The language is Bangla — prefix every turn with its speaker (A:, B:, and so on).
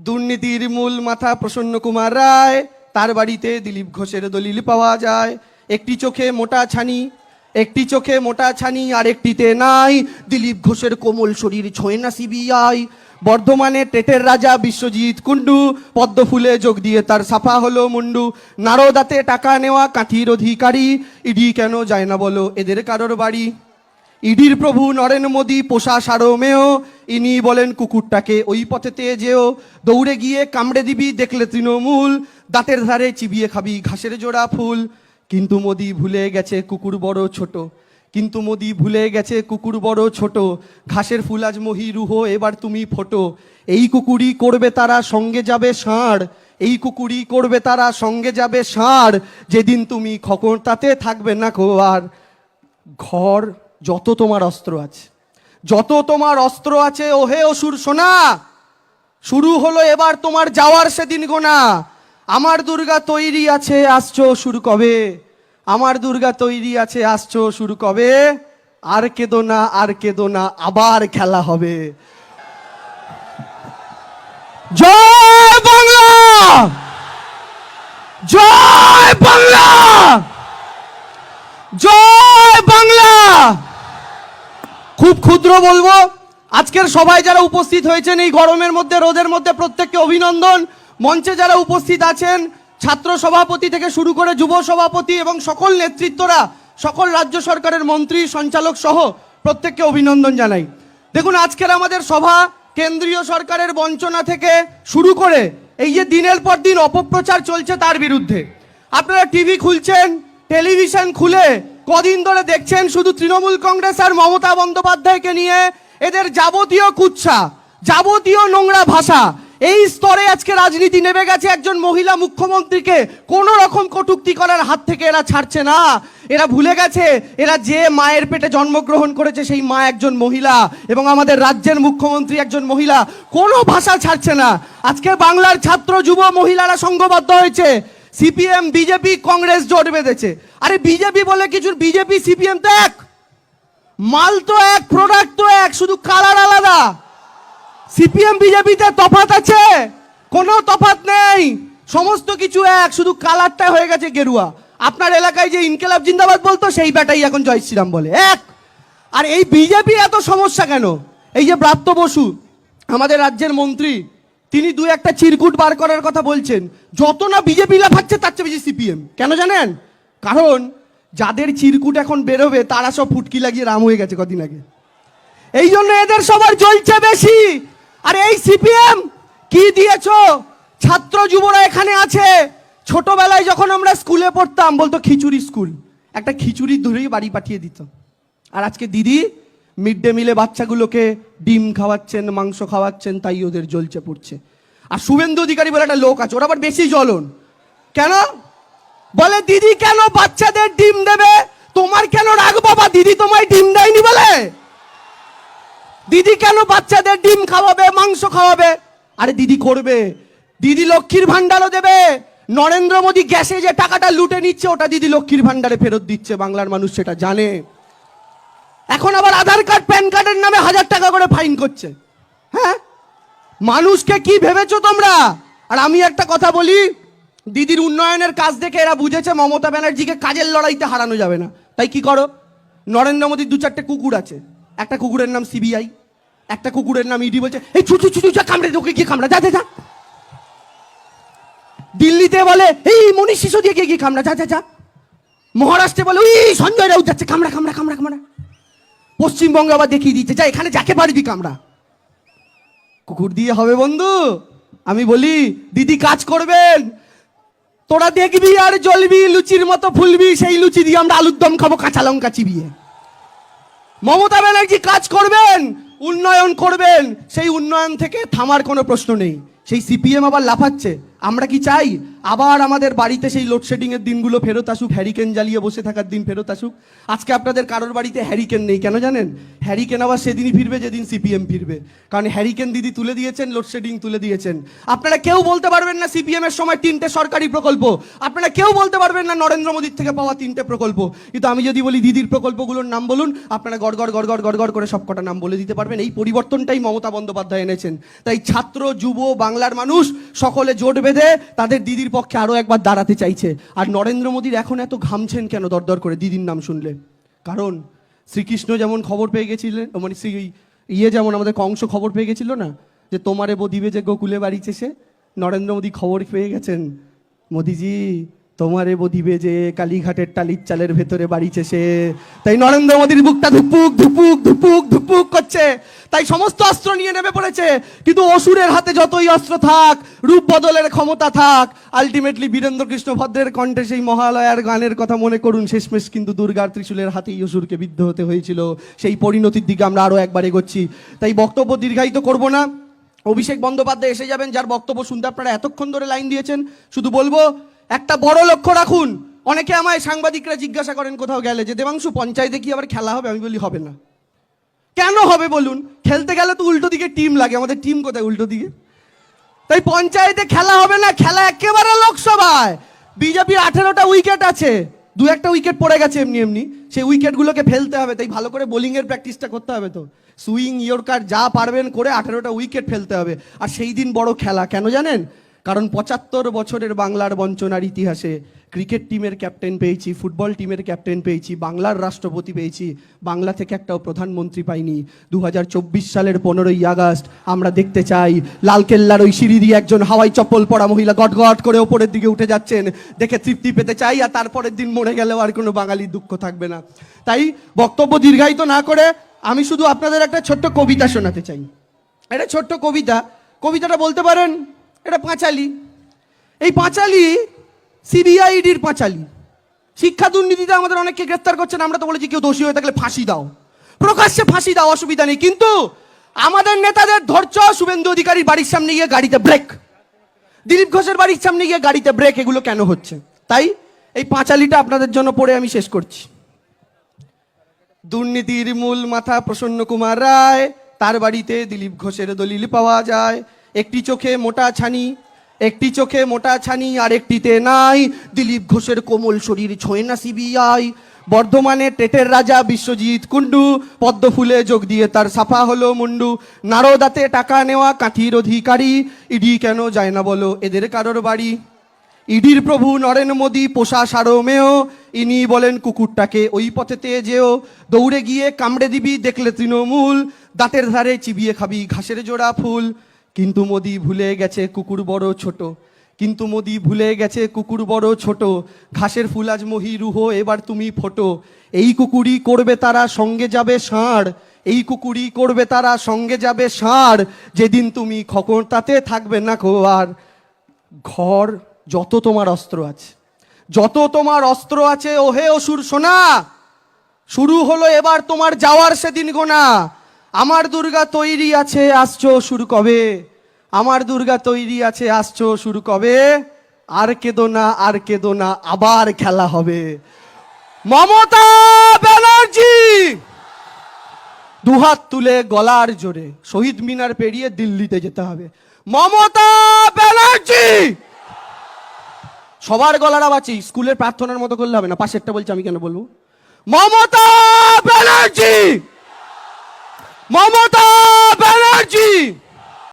A: দুর্নীতির মূল মাথা প্রসন্ন কুমার রায়। তার বাড়িতে দিলীপ ঘোষের দলিল পাওয়া যায়। একটি চোখে মোটা ছানি, একটি চোখে মোটা ছানি আর একটিতে নাই। দিলীপ ঘোষের কোমল শরীর ছোঁয় না সিবিআই। বর্ধমানে টেটের রাজা বিশ্বজিৎ কুণ্ডু, পদ্ম ফুলে যোগ দিয়ে তার সাফা হলো মুন্ডু। নারদাতে টাকা নেওয়া কাঠির অধিকারী। ইডি কেন যায় না বলো, এদের কারোর বাড়ি? ইডির প্রভু নরেন মোদী, পোষা সারমেয়। ইনি বলেন, কুকুরটাকে ওই পথেতে যেও দৌড়ে গিয়ে কামড়ে দিবি, দেখলে তৃণমূল। দাঁতের ধারে চিবিয়ে খাবি, ঘাসের জোড়া ফুল। কিন্তু মোদি ভুলে গেছে, কুকুর বড় ছোট। কিন্তু মোদি ভুলে গেছে, কুকুর বড় ছোট। ঘাসের ফুল আজ মহি রুহ এবার তুমি ফোটো। এই কুকুরই করবে তারা, সঙ্গে যাবে ষাঁড়। এই কুকুরই করবে তারা, সঙ্গে যাবে ষাঁড়। যেদিন তুমি খকর তাতে থাকবে না কো আর ঘর যত তোমার অস্ত্র আছে, যত তোমার অস্ত্র আছে, ওহে অসুর সোনা, শুরু হলো এবার তোমার যাওয়ার সেদিন গোনা। আমার দুর্গা তৈরি আছে, আসছো শুরু কবে? আমার দুর্গা তৈরি আছে, আসছো শুরু কবে? আর কেদো না, আর কেদো না, আবার খেলা হবে। জয় বাংলা! জয় বাংলা! জয় বাংলা! খুব ক্ষুদ্র বলব, আজকের সবাই যারা উপস্থিত হয়েছেন এই গরমের মধ্যে, রোদের মধ্যে প্রত্যেককে অভিনন্দন। মঞ্চে যারা উপস্থিত আছেন, ছাত্র সভাপতি থেকে শুরু করে যুব সভাপতি এবং সকল নেতৃত্বরা, সকল রাজ্য সরকারের মন্ত্রী, সঞ্চালক সহ প্রত্যেককে অভিনন্দন জানাই। দেখুন, আজকের আমাদের সভা কেন্দ্রীয় সরকারের বঞ্চনা থেকে শুরু করে, এই যে দিনের পর দিন অপপ্রচার চলছে তার বিরুদ্ধে। আপনারা টিভি খুলছেন, টেলিভিশন খুলে কদিন ধরে দেখছেন শুধু তৃণমূল কংগ্রেস আর মমতা বন্দ্যোপাধ্যায়কে নিয়ে এদের যাবতীয় কুচ্ছা যাবতীয় নোংরা ভাষা। এই স্তরে আজকে রাজনীতি নেমে গেছে একজন মহিলা মুখ্যমন্ত্রীকে। কোন রকম কটুক্তি করার হাত থেকে এরা ছাড়ছে না। এরা ভুলে গেছে, এরা যে মায়ের পেটে জন্মগ্রহণ করেছে সেই মা একজন মহিলা এবং আমাদের রাজ্যের মুখ্যমন্ত্রী একজন মহিলা। কোনো ভাষা ছাড়ছে না। আজকে বাংলার ছাত্র, যুব মহিলারা সংঘবদ্ধ হয়েছে। সিপিএম, বিজেপি, কংগ্রেস জোট বেঁধেছে। আরে বিজেপি বলে কিছু, বিজেপি, সিপিএম তো এক। মাল তো এক প্রোডাক্ট তো এক, শুধু কালার আলাদা। সিপিএম, বিজেপিতে তফাত আছে? কোনো তফাত নেই। সমস্ত কিছু এক, শুধু কালারটা হয়ে গেছে গেরুয়া। আপনার এলাকায় যে ইনকেলাব জিন্দাবাদ বলতো, সেই ব্যাটাই এখন জয় শ্রীরাম বলে। এক। আর এই বিজেপি এত সমস্যা কেন? এই যে ব্রাত্য বসু, আমাদের রাজ্যের মন্ত্রী তিনি দু একটা চিরকুট বার করার কথা বলছেন। যত না বিজেপি লাফাচ্ছে তার চেয়ে বেশি সিপিএম। কেন জানেন? কারণ যাদের চিরকুট এখন বেরোবে, তারা সব ফুটকি লাগিয়ে রাম হয়ে গেছে কদিন আগে। এই জন্য এদের সবার জ্বলছে বেশি। আর এই সিপিএম, কি দিয়েছ? ছাত্র যুবরা এখানে আছে। ছোটবেলায় যখন আমরা স্কুলে পড়তাম, বলতো খিচুড়ি স্কুল। একটা খিচুড়ি ধরেই বাড়ি পাঠিয়ে দিত। আর আজকে দিদি মিড ডে মিলে বাচ্চাগুলোকে ডিম খাওয়াচ্ছেন, মাংস খাওয়াচ্ছেন, তাই ওদের জ্বলছে, পড়ছে। আর শুভেন্দু অধিকারী বলে একটা লোক আছে, ওরা আবার বেশি জ্বলন। কেন? বলে, দিদি, কেন বাচ্চাদের ডিম দেবে? তোমার কেন রাগ বাবা? দিদি তোমায় ডিম দেয়নি বলে? দিদি, কেন বাচ্চাদের ডিম খাওয়াবে, মাংস খাওয়াবে? আরে, দিদি করবে। দিদি লক্ষ্মীর ভান্ডারও দেবে। নরেন্দ্র মোদী গ্যাসে যে টাকাটা লুটে নিচ্ছে, ওটা দিদি লক্ষ্মীর ভান্ডারে ফেরত দিচ্ছে। বাংলার মানুষ সেটা জানে। এখন আবার আধার কার্ড, প্যান কার্ডের নামে হাজার টাকা করে ফাইন করছে। হ্যাঁ? মানুষকে কি ভেবেছো তোমরা? আর আমি একটা কথা বলি, দিদির উন্নয়নের কাজ দেখে এরা বুঝেছে মমতা ব্যানার্জিকে কাজের লড়াইতে হারানো যাবে না। তাই কি করো? নরেন্দ্র মোদীর দু চারটে কুকুর আছে। একটা কুকুরের নাম সিবিআই, একটা কুকুরের নাম ইডি বলছে, এই ছুটু ছুটু যা কামড়ে ওকে গিয়ে কামড়া, যা যা দিল্লিতে বলে, এই মনীষ সিসোদিয়া গিয়ে গিয়ে কামড়া, যা যা যা। মহারাষ্ট্রে বলে, ওই সঞ্জয় রাউত যাচ্ছে, কামড়া কামড়া কামড়া কামড়া। পশ্চিমবঙ্গে আবার দেখিয়ে দিচ্ছে। যা, এখানে যাকে পারবি কামড়া কুকুর দিয়ে হবে বন্ধু। আমি বলি, দিদি কাজ করবেন। তোরা দেখবি আর জ্বলবি, লুচির মতো ফুলবি, সেই লুচি দিয়ে আমরা আলুর দম খাব, কাঁচা লঙ্কা চিবিয়ে। মমতা ব্যানার্জি কাজ করবেন, উন্নয়ন করবেন। সেই উন্নয়ন থেকে থামার কোনো প্রশ্ন নেই। সেই সিপিএম আবার লাফাচ্ছে। আমরা কি চাই? আবার আমাদের বাড়িতে সেই লোডশেডিং এর দিনগুলো ফেরত আসুক হ্যারিকেন জ্বালিয়ে বসে থাকার দিন ফেরত আসুক। আজকে আপনাদের কারোর বাড়িতে হ্যারিকেন নেই, কেন জানেন? হ্যারিকেন আবার সেদিনই ফিরবে, যেদিন সিপিএম ফিরবে। কারণ হ্যারিকেন দিদি তুলে দিয়েছেন লোডশেডিং তুলে দিয়েছেন। আপনারা কেউ বলতে পারবেন না সিপিএম এর সময় তিনটে সরকারি প্রকল্প। আপনারা কেউ বলতে পারবেন না নরেন্দ্র মোদীর থেকে পাওয়া তিনটে প্রকল্প। কিন্তু আমি যদি বলি দিদির প্রকল্পগুলোর নাম বলুন, আপনারা গড় গড় গড় গড় গড় গড় করে সবকটা নাম বলে দিতে পারবেন। এই পরিবর্তনটাই মমতা বন্দ্যোপাধ্যায় এনেছেন। তাই ছাত্র, যুব, বাংলার মানুষ সকলে জোট বেঁধে তাদের দিদির পক্ষে আরও একবার দাঁড়াতে চাইছে। আর নরেন্দ্র মোদীর এখন এত ঘামছেন কেন? দরদর করে দিদির নাম শুনলে। কারণ শ্রীকৃষ্ণ যেমন খবর পেয়ে গেছিলেন মানে শ্রী ইয়ে যেমন আমাদের কংস খবর পেয়ে গেছিল না, যে তোমারে বদিবে যে গোকুলে বাড়িছে সে, নরেন্দ্র মোদী খবর পেয়ে গেছেন। মোদিজি তোমারে বদিবে যে কালীঘাটের টালির চালের ভেতরে বাড়িছে সে। তাই নরেন্দ্র মোদীর বুকটা ধুপুক ধুপুক ধুপুক ধুপুক করছে। তাই সমস্ত অস্ত্র নিয়ে নেমে পড়েছে। কিন্তু অসুরের হাতে যতই অস্ত্র থাক, রূপ বদলের ক্ষমতা থাক আলটিমেটলি বীরেন্দ্র কৃষ্ণ ভদ্রের কণ্ঠে সেই মহালয়ার গানের কথা মনে করুন। শেষমেশ কিন্তু দুর্গার ত্রিশূলের হাতেই অসুরকে বিদ্ধ হতে হয়েছিল। সেই পরিণতির দিকে আমরা আরও একবার এগোচ্ছি। তাই বক্তব্য দীর্ঘায়িত করব না। অভিষেক বন্দ্যোপাধ্যায় এসে যাবেন, যার বক্তব্য শুনতে আপনারা এতক্ষণ ধরে লাইন দিয়েছেন। শুধু বলব একটা বড় লক্ষ্য রাখুন। অনেকে আমায় সাংবাদিকরা জিজ্ঞাসা করেন, কোথাও গেলে যে দেবাংশু, পঞ্চায়েতে কি আবার খেলা হবে? আমি বলি, হবে না। কেন হবে বলুন? খেলতে গেলে তো উল্টো দিকে টিম লাগে। আমাদের টিম কোথায় উল্টো দিকে? তাই পঞ্চায়েতে খেলা হবে না, খেলা একেবারে লোকসভায়। বিজেপির আঠেরোটা উইকেট আছে। দু একটা উইকেট পড়ে গেছে এমনি এমনি। সেই উইকেটগুলোকে ফেলতে হবে। তাই ভালো করে বোলিংয়ের প্র্যাকটিসটা করতে হবে তো। সুইং, ইয়র্কার যা পারবেন করে আঠেরোটা উইকেট ফেলতে হবে। আর সেই দিন বড় খেলা। কেন জানেন? কারণ পঁচাত্তর বছরের বাংলার বঞ্চনার ইতিহাসে ক্রিকেট টিমের ক্যাপ্টেন পেয়েছি, ফুটবল টিমের ক্যাপ্টেন পেয়েছি, বাংলার রাষ্ট্রপতি পেয়েছি, বাংলা থেকে একটাও প্রধানমন্ত্রী পাইনি। দু হাজার চব্বিশ সালের পনেরোই আগস্ট আমরা দেখতে চাই, লালকেল্লার ওই সিঁড়ি দিয়ে একজন হাওয়াই চপ্পল পরা মহিলা গট গট করে ওপরের দিকে উঠে যাচ্ছেন। দেখে তৃপ্তি পেতে চাই আর তারপরের দিন মরে গেলেও আর কোনো বাঙালির দুঃখ থাকবে না। তাই বক্তব্য দীর্ঘায়িত না করে আমি শুধু আপনাদের একটা ছোট্ট কবিতা শোনাতে চাই। এটা ছোট্ট কবিতা, কবিতাটা বলতে পারেন? এটা পাঁচালি। এই পাঁচালি সিবিআইডির পাঁচালি। শিক্ষা দুর্নীতিতে আমাদের অনেককে গ্রেফতার করছেন আমরা তো বলেছি কেউ দোষী হয়ে থাকলে ফাঁসি দাও। প্রকাশ্যে ফাঁসি দাও, অসুবিধা নেই। কিন্তু আমাদের নেতাদের ধৈর্য, শুভেন্দু অধিকারীর বাড়ির সামনে গিয়ে গাড়িতে ব্রেক দিলীপ ঘোষের বাড়ির সামনে গিয়ে গাড়িতে ব্রেক এগুলো কেন হচ্ছে? তাই এই পাঁচালিটা আপনাদের জন্য পড়ে আমি শেষ করছি। দুর্নীতির মূল মাথা প্রসন্ন কুমার রায়, তার বাড়িতে দিলীপ ঘোষের দলিল পাওয়া যায়। একটি চোখে মোটা ছানি, একটি চোখে মোটা ছানি আর একটিতে নাই। দিলীপ ঘোষের কোমল শরীর ছোঁয় না সিবিআই। বর্ধমানে টেটের রাজা বিশ্বজিৎ কুণ্ডু পদ্ম ফুলে যোগ দিয়ে তার সাফা হলো মুন্ডু। নারদাতে টাকা নেওয়া কাঠির অধিকারী, ইডি কেন যায় না বলো এদের কারোর বাড়ি? ইডির প্রভু নরেন মোদী পোষা সারমেয়, ইনি বলেন কুকুরটাকে ওই পথেতে যেও। দৌড়ে গিয়ে কামড়ে দিবি দেখলে তৃণমূল, দাঁতের ধারে চিবিয়ে খাবি ঘাসের জোড়া ফুল। কিন্তু মোদি ভুলে গেছে কুকুর বড় ছোট। কিন্তু মোদি ভুলে গেছে কুকুর বড় ছোট। ঘাসের ফুল আজ মহি রুহ, এবার তুমি ফোটো। এই কুকুরই করবে তারা সঙ্গে যাবে ষাঁড়। এই কুকুরই করবে তারা সঙ্গে যাবে ষাঁড়। যেদিন তুমি খকর তাতে থাকবে না কো আর। ঘর, যত তোমার অস্ত্র আছে, যত তোমার অস্ত্র আছে, ওহে অসুর সোনা। শুরু হলো এবার তোমার যাওয়ার সেদিন গোনা। আমার দুর্গা তৈরি আছে, আসছো শুরু কবে? আমার দুর্গা তৈরি আছে, আসছো শুরু কবে? আর কেদো না, আর কেদো না, আবার খেলা হবে। মমতা ব্যানার্জি! দুহাত তুলে গলার জোরে, শহীদ মিনার পেরিয়ে দিল্লিতে যেতে হবে। মমতা ব্যানার্জি! সবার গলার আওয়াজই স্কুলের প্রার্থনার মতো করলে হবে না, পাশেরটা বলছি আমি কেন বলব? মমতা ব্যানার্জি! মমতা ব্যানার্জি